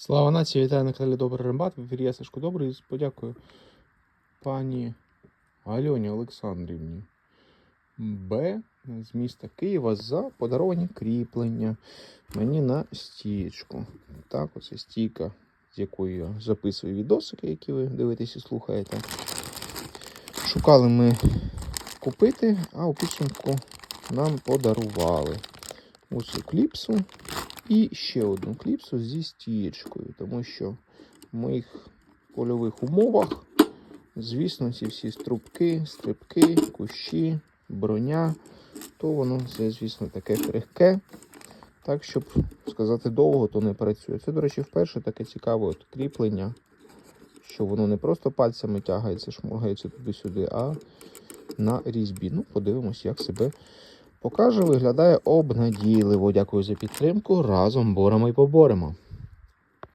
Слава нації, вітаю на каналі Добрий Рембат. В Добрий. Подякую пані Альоні Олександрівні Б з міста Києва за подаровані кріплення мені на стічку. Так, оце стійка, з якою я записую відосики, які ви дивитесь і слухаєте. Шукали ми купити, а у підсумку нам подарували ось цю кліпсу і ще одну кліпсу зі стієчкою, тому що в моїх польових умовах, звісно, ці всі струбки, стрибки, кущі, броня, то воно все, звісно, таке крихке. Так, щоб сказати довго, то не працює. Це, до речі, вперше таке цікаве от кріплення, що воно не просто пальцями тягається, шморгається туди-сюди, а на різьбі. Ну, подивимось, як себе покаже, виглядає обнадійливо. Дякую за підтримку. Разом боремо і поборемо.